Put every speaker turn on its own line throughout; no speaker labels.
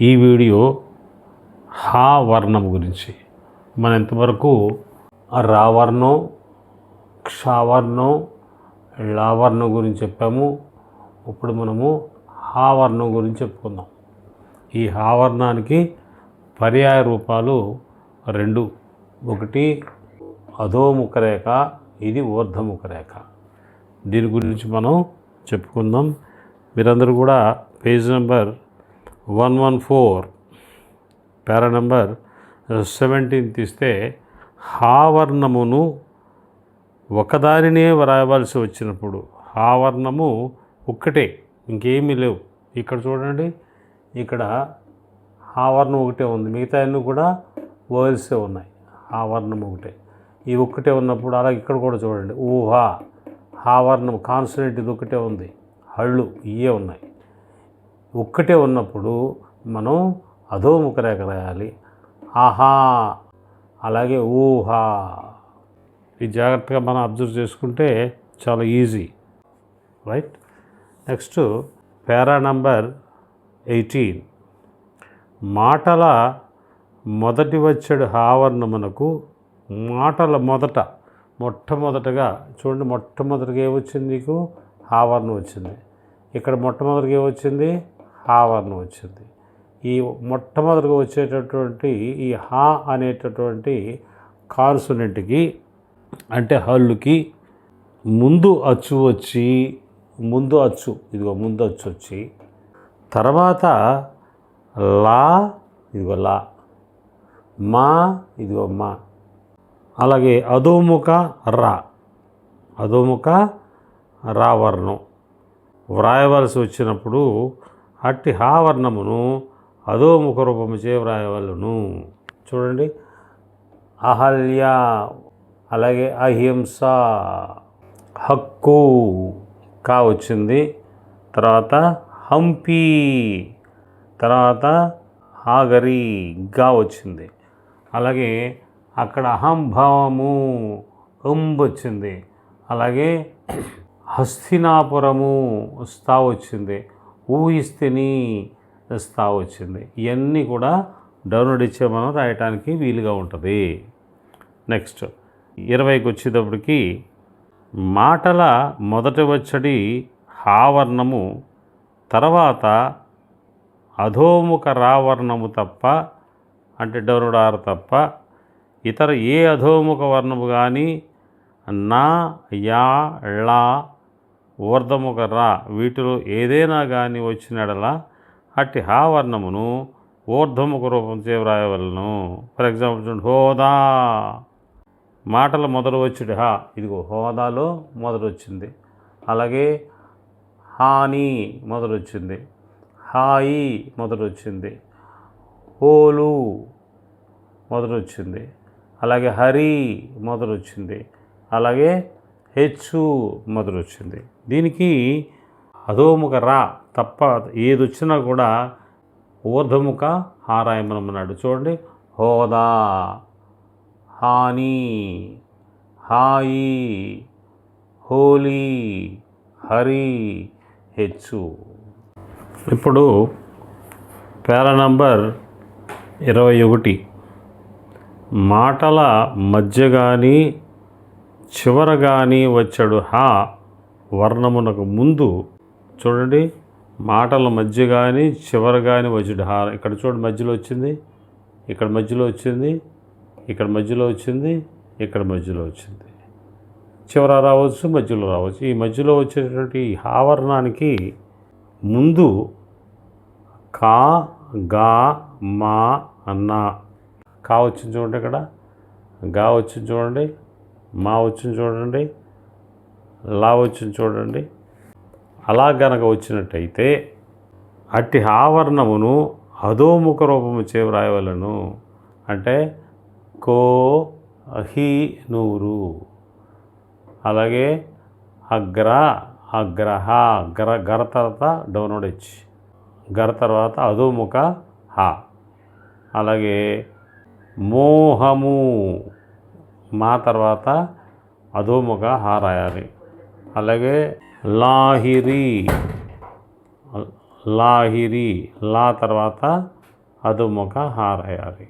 ఈ వీడియో హా వర్ణం గురించి. మనం ఇంతవరకు రావర్ణం క్షావర్ణం లావర్ణం గురించి చెప్పాము. ఇప్పుడు మనము హావర్ణం గురించి చెప్పుకుందాం. ఈ హావర్ణానికి పర్యాయ రూపాలు రెండు. ఒకటి అధోముఖ రేఖ ఇది ఊర్ధముఖ రేఖ. దీని గురించి మనం చెప్పుకుందాం. మీరందరూ కూడా page number one one four para number seventeen తీస్తే హావర్ణమును ఒకదానినే వ్రాయవలసి వచ్చినప్పుడు హావర్ణము ఒక్కటే ఇంకేమీ లేవు. ఇక్కడ చూడండి ఇక్కడ హావర్ణం ఒకటే ఉంది. మిగతా అన్నీ కూడా ఓవెల్సే ఉన్నాయి. హావర్ణం ఒకటే. ఈ ఒక్కటే ఉన్నప్పుడు అలాగే ఇక్కడ కూడా చూడండి ఊహా హావర్ణం కాన్సనెంట్ ఇది ఒకటే ఉంది. హళ్ళు ఇవే ఉన్నాయి. ఒక్కటే ఉన్నప్పుడు మనం అధోముఖ రేఖ రాయాలి. ఆహా! అలాగే ఊహా! ఇది జాగ్రత్తగా మనం అబ్జర్వ్ చేసుకుంటే చాలా easy. Right? Next para number eighteen. మాటల మొదటి వచ్చాడు ఆవరణమునకు మాటల మొదట మొట్టమొదటగా చూడండి మొట్టమొదటిగా ఏమొచ్చింది నీకు? ఆవరణం వచ్చింది. ఇక్కడ మొట్టమొదటిగా ఏమొచ్చింది? ఆవరణం వచ్చింది. ఈ మొట్టమొదటిగా వచ్చేటటువంటి ఈ హా అనేటటువంటి కాన్సనెంట్కి అంటే హల్లుకి ముందు అచ్చు వచ్చి ముందు అచ్చు ఇదిగో ముందు అచ్చు వచ్చి తర్వాత లా ఇదిగో లా మా ఇదిగో మా అలాగే అధోముఖ రా అధోముఖ రా వర్ణం వ్రాయవలసి వచ్చినప్పుడు అట్టి హావర్ణమును అధోముఖ రూపముచే వ్రాయవలను. చూడండి. అహల్య అలాగే అహింస హక్కు కా వచ్చింది తర్వాత హంపి తర్వాత ఆగరి గా వచ్చింది అలాగే అక్కడ అహంభావము అంబ్ వచ్చింది అలాగే హస్తినాపురము స్థా వచ్చింది ఊహిస్తేని స్థా వచ్చింది. ఇవన్నీ కూడా డౌన్లోడ్ ఇచ్చే మనం రాయటానికి వీలుగా ఉంటుంది. నెక్స్ట్ ఇరవైకి వచ్చేటప్పటికి మాటల మొదటి వచ్చడి హావర్ణము తర్వాత అధోముఖ రావర్ణము తప్ప అంటే డౌనుడారు తప్ప ఇతర ఏ అధోముఖ వర్ణము కానీ నా యా ళా ఊర్ధముఖ రా వీటిలో ఏదైనా కానీ వచ్చినడలా అట్టి హా వర్ణమును ఊర్ధముఖ రూపం చే వ్రాయవలను ఫర్ ఎగ్జాంపుల్ చూడండి హోదా. మాటలు మొదలు వచ్చుడు హా. ఇదిగో హోదాలో మొదలు వచ్చింది అలాగే హాని మొదలు వచ్చింది హాయి మొదలు వచ్చింది హోలు మొదలు వచ్చింది అలాగే హరి మొదలు వచ్చింది అలాగే హెచ్చు మొదలు వచ్చింది దీనికి అధోముఖ రా తప్ప ఏది వచ్చినా కూడా ఊర్ధముఖ హారాయమనమన్నాడు చూడండి. హోదా హాని హాయి హోలీ హరి హెచ్చు. ఇప్పుడు పేరా నంబర్ ఇరవై ఒకటి. మాటల మధ్య కానీ చివరగాని వచ్చాడు హా వర్ణమునకు ముందు. చూడండి మాటల మధ్య కానీ చివర కానీ వచ్చాడు హా. ఇక్కడ చూడండి మధ్యలో వచ్చింది ఇక్కడ మధ్యలో వచ్చింది ఇక్కడ మధ్యలో వచ్చింది ఇక్కడ మధ్యలో వచ్చింది. చివర రావచ్చు మధ్యలో రావచ్చు. ఈ మధ్యలో వచ్చేటటువంటి ఈ ముందు కా గా మా అన్న కా వచ్చింది చూడండి ఇక్కడ గా వచ్చింది చూడండి. మా వచ్చింది చూడండి లా వచ్చింది చూడండి. అలా గనక వచ్చినట్టయితే అట్టి ఆవరణమును అధోముఖ రూపము చే వ్రాయవలను అంటే కో అహి నూరు. అలాగే అగ్ర అగ్రహ గర గర తర్వాత డౌన్లోడ్ హెచ్ గర తర్వాత అధోముఖ హ. అలాగే మోహము. మా తర్వాత అధోముగా హ రాయాలి అలాగే లాహిరి లాహిరి లా తర్వాత అధోముఖ హా రాయాలి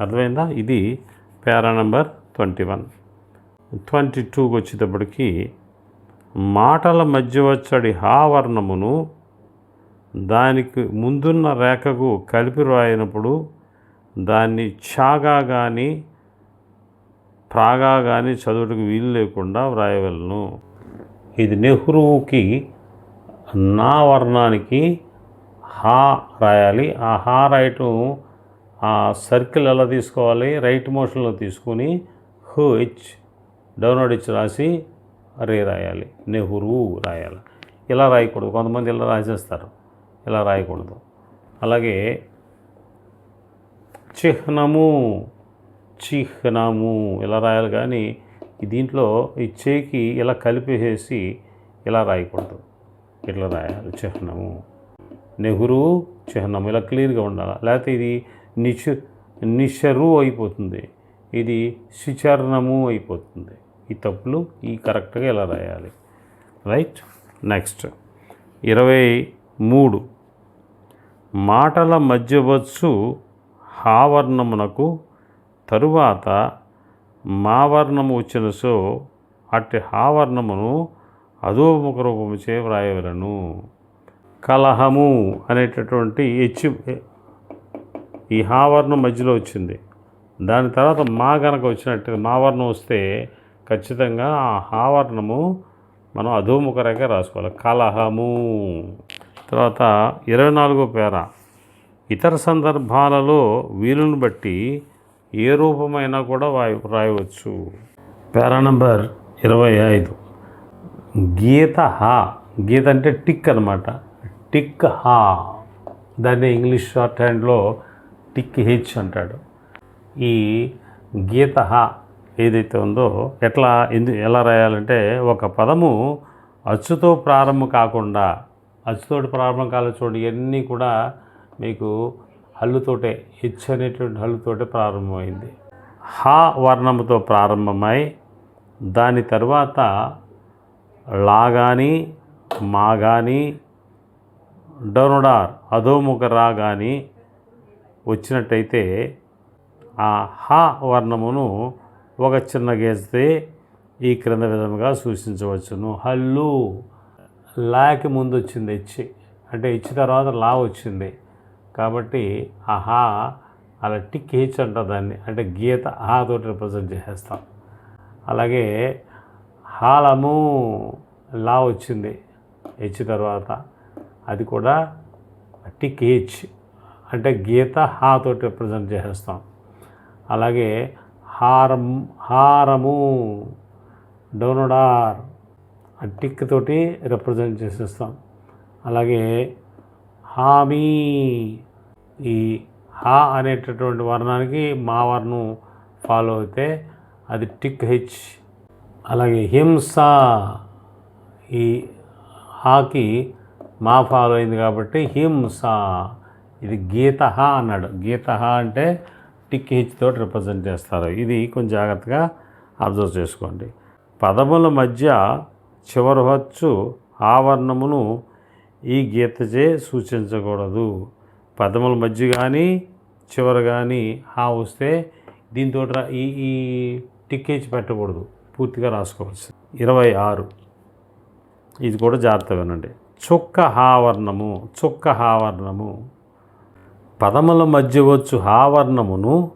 అర్థమైందా? ఇది para number twenty one. Twenty టూకి వచ్చేటప్పటికి మాటల మధ్య వచ్చడి హా వర్ణమును దానికి ముందున్న రేఖకు కలిపి రాయినప్పుడు దాన్ని ఛాగా కానీ ప్రాగా కానీ చదువుటకు వీలు లేకుండా వ్రాయగలను ఇది నెహ్రూకి నా వర్ణానికి హా రాయాలి. ఆ హా రాయటం ఆ సర్కిల్ ఎలా తీసుకోవాలి? రైట్ మోషన్లో తీసుకుని హెచ్ డౌన్లోడ్ హెచ్ రాసి రే రాయాలి. నెహ్రూ రాయాలి. ఇలా రాయకూడదు. కొంతమంది ఇలా రాసేస్తారు. ఇలా రాయకూడదు. అలాగే చిహ్నము చిహ్నము ఇలా రాయాలి కానీ దీంట్లో ఈ చేకి ఇలా కలిపేసి ఇలా రాయకూడదు. ఇట్లా రాయాలి చిహ్నము. నెహ్రూ చిహ్నం ఇలా క్లియర్గా ఉండాలి? లేకపోతే ఇది నిష నిషరు అయిపోతుంది. ఇది శిచర్ణము అయిపోతుంది. ఈ తప్పులు ఈ కరెక్ట్గా ఇలా రాయాలి. రైట్? నెక్స్ట్. ఇరవై మూడు. మాటల మధ్యవచ్చు హావర్ణమునకు తరువాత మావర్ణము వచ్చిన సో అట్టి హావర్ణమును అధోముఖ రూపముచే వ్రాయవలను. కలహము అనేటటువంటి హెచ్చు ఈ హావర్ణం మధ్యలో వచ్చింది. దాని తర్వాత మా గనక వచ్చినట్టు మా వర్ణం వస్తే ఖచ్చితంగా ఆ హావర్ణము మనం అధోముఖ రేఖ రాసుకోవాలి. కలహము. తర్వాత ఇరవై నాలుగో పేర. ఇతర సందర్భాలలో వీలును బట్టి ఏ రూపమైనా కూడా వాయి రాయవచ్చు. పేరా నంబర్ ఇరవై ఐదు. గీత హా. గీత అంటే టిక్ అనమాట టిక్ హా. దాన్ని ఇంగ్లీష్ షార్ట్ హ్యాండ్లో టిక్ హెచ్ అంటాడు. ఈ గీత హ ఏదైతే ఉందో ఎట్లా ఎందు ఎలా రాయాలంటే ఒక పదము అచ్చుతో ప్రారంభం కాకుండా అచ్చుతోటి ప్రారంభం కాలేదు చూడండి ఇవన్నీ కూడా మీకు హల్లుతోటే హెచ్ అనేటువంటి హల్లుతోటే ప్రారంభమైంది. హా వర్ణముతో ప్రారంభమై దాని తర్వాత లా కానీ మా కానీ డొనుడార్ అధోముఖ రా కానీ వచ్చినట్టయితే ఆ హ వర్ణమును ఒక చిన్న గేస్తే ఈ క్రింద విధముగా సూచించవచ్చును. హల్లు లాకి ముందు వచ్చింది హెచ్. అంటే హెచ్ తర్వాత లా వచ్చింది. కాబట్టి ఆ అలా టిక్ హెచ్ అంటారు దాన్ని. అంటే గీత హా తోటి రిప్రజెంట్ చేసేస్తాం. అలాగే హాలము లా వచ్చింది. హెచ్ తర్వాత అది కూడా టిక్ హెచ్. అంటే గీత హా తోటి రిప్రజెంట్ చేసేస్తాం. అలాగే హారం హారము డోనడార్ ఆ టిక్ తోటి రిప్రజెంట్ చేసేస్తాం. అలాగే హామీ. ఈ హా అనేటటువంటి వర్ణానికి మా వర్ణం ఫాలో అయితే అది టిక్ హెచ్. అలాగే హింస. ఈ హాకి మా ఫాలో అయింది కాబట్టి హింస. ఇది గీత అన్నాడు. గీత అంటే టిక్ హెచ్ తోటి రిప్రజెంట్ చేస్తారు. ఇది కొంచెం జాగ్రత్తగా అబ్జర్వ్ చేసుకోండి. పదముల మధ్య చివరి వచ్చు ఆవర్ణమును ఈ గీతచే సూచించకూడదు. పదముల మధ్య కానీ చివర కానీ హా వస్తే దీంతో రా- ఈ ఈ టిక్కేజ్ పెట్టకూడదు. పూర్తిగా రాసుకోవచ్చు ఇరవై ఆరు. ఇది కూడా జాగ్రత్త వినండి. చుక్క హావర్ణము చుక్క హావర్ణము. పదముల మధ్య వచ్చు హావర్ణమును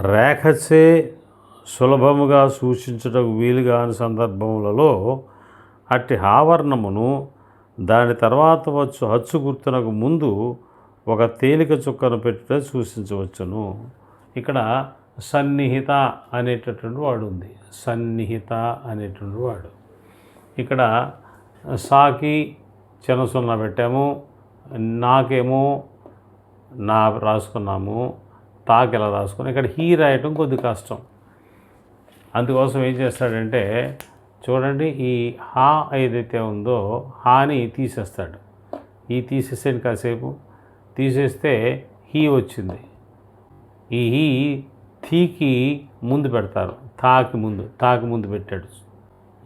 రేఖచే సులభముగా సూచించుటకు వీలుగాని సందర్భములలో అట్టి హావర్ణమును దాని తర్వాత వచ్చు హచ్చు గుర్తునకు ముందు ఒక తేలిక చుక్కను పెట్టుట సూచించవచ్చును. ఇక్కడ సన్నిహిత అనేటటువంటి వాడు ఉంది. సన్నిహిత అనేటువంటి వాడు. ఇక్కడ సాకి చిన్నసున్న పెట్టాము నాకేమో నా రాసుకున్నాము తాకి ఇలా రాసుకున్నాం ఇక్కడ హీ రాయటం కొద్ది కష్టం. అందుకోసం ఏం చేస్తాడంటే చూడండి ఈ హా ఏదైతే ఉందో హాని తీసేస్తాడు. ఈ తీసేసాడు కాసేపు. తీసేస్తే హీ వచ్చింది. ఈ హీ థీకి ముందు పెడతారు. తాకి ముందు తాకి ముందు పెట్టాడు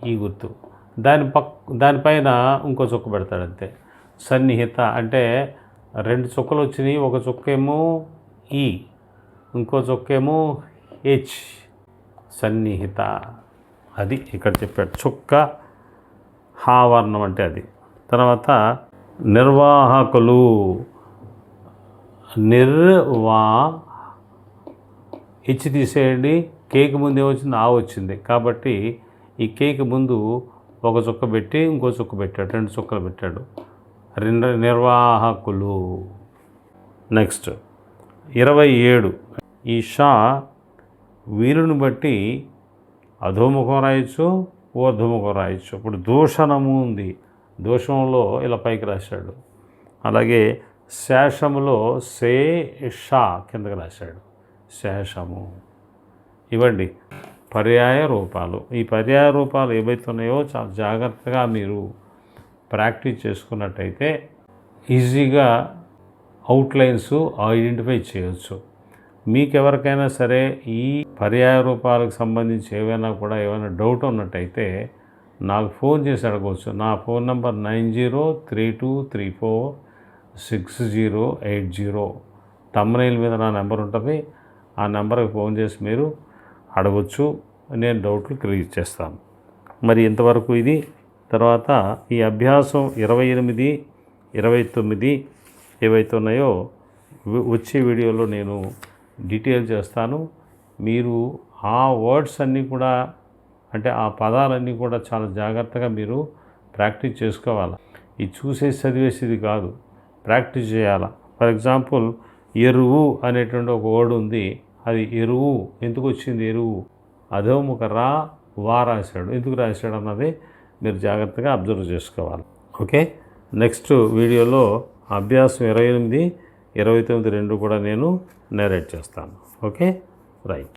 ఈ గుర్తు. దాని పక్ దానిపైన ఇంకో చుక్క పెడతాడు అంతే. సన్నిహిత అంటే రెండు చుక్కలు వచ్చినాయి ఒక చుక్కేమో ఈ ఇంకో చుక్కేమో హెచ్. సన్నిహిత. అది ఇక్కడ చెప్పాడు. చుక్క హావర్ణం అంటే అది. తర్వాత నిర్వాహకులు నిర్వా హెచ్ తీసేయండి. కేక్ ముందు ఏమొచ్చింది? ఆ వచ్చింది. కాబట్టి ఈ కేక్ ముందు ఒక చుక్క పెట్టి ఇంకో చుక్క పెట్టాడు. రెండు చుక్కలు పెట్టాడు. రెండు నిర్వాహకులు. నెక్స్ట్. ఇరవై ఏడు. ఈ షా వీరుని బట్టి అధోముఖం రాయొచ్చు ఊర్ధముఖం రాయొచ్చు. ఇప్పుడు దూషణము ఉంది. దోషంలో ఇలా పైకి రాశాడు. అలాగే శేషములో సే షా కిందకి రాశాడు. శేషము. ఇవ్వండి. పర్యాయ రూపాలు. ఈ పర్యాయ రూపాలు ఏవైతే ఉన్నాయో చాలా జాగ్రత్తగా మీరు ప్రాక్టీస్ చేసుకున్నట్టయితే ఈజీగా అవుట్లైన్స్ ఐడెంటిఫై చేయొచ్చు. మీకు ఎవరికైనా సరే ఈ పర్యాయ రూపాలకు సంబంధించి ఏవైనా కూడా ఏమైనా డౌట్ ఉన్నట్టయితే నాకు ఫోన్ చేసి అడగవచ్చు. నా phone number nine zero three two three four six zero eight zero. Thumbnail మీద నా నెంబర్ ఉంటుంది. ఆ నెంబర్కి ఫోన్ చేసి మీరు అడగచ్చు. నేను డౌట్లు క్లియర్ చేస్తాను. మరి ఇంతవరకు ఇది. తర్వాత ఈ అభ్యాసం ఇరవై ఎనిమిది ఇరవై తొమ్మిది ఏవైతే ఉన్నాయో వచ్చే వీడియోలో నేను డీటెయిల్ చేస్తాను. మీరు ఆ వర్డ్స్ అన్నీ కూడా అంటే ఆ పదాలన్నీ కూడా చాలా జాగ్రత్తగా మీరు ప్రాక్టీస్ చేసుకోవాలి. ఇది చూసేసి చదివేసేది కాదు. ప్రాక్టీస్ చేయాలి? ఫర్ ఎగ్జాంపుల్ ఎరువు అనేటువంటి ఒక వర్డ్ ఉంది. అది ఎరువు. ఎందుకు వచ్చింది ఎరువు? అధోముఖ రా వా రాశాడు. ఎందుకు రాశాడు అన్నది మీరు జాగ్రత్తగా అబ్జర్వ్ చేసుకోవాలి. ఓకే? నెక్స్ట్ వీడియోలో అభ్యాసం ఇరవై ఎనిమిది. ఇరవై తొమ్మిది రెండు కూడా నేను నేరేట్ చేస్తాను. Okay right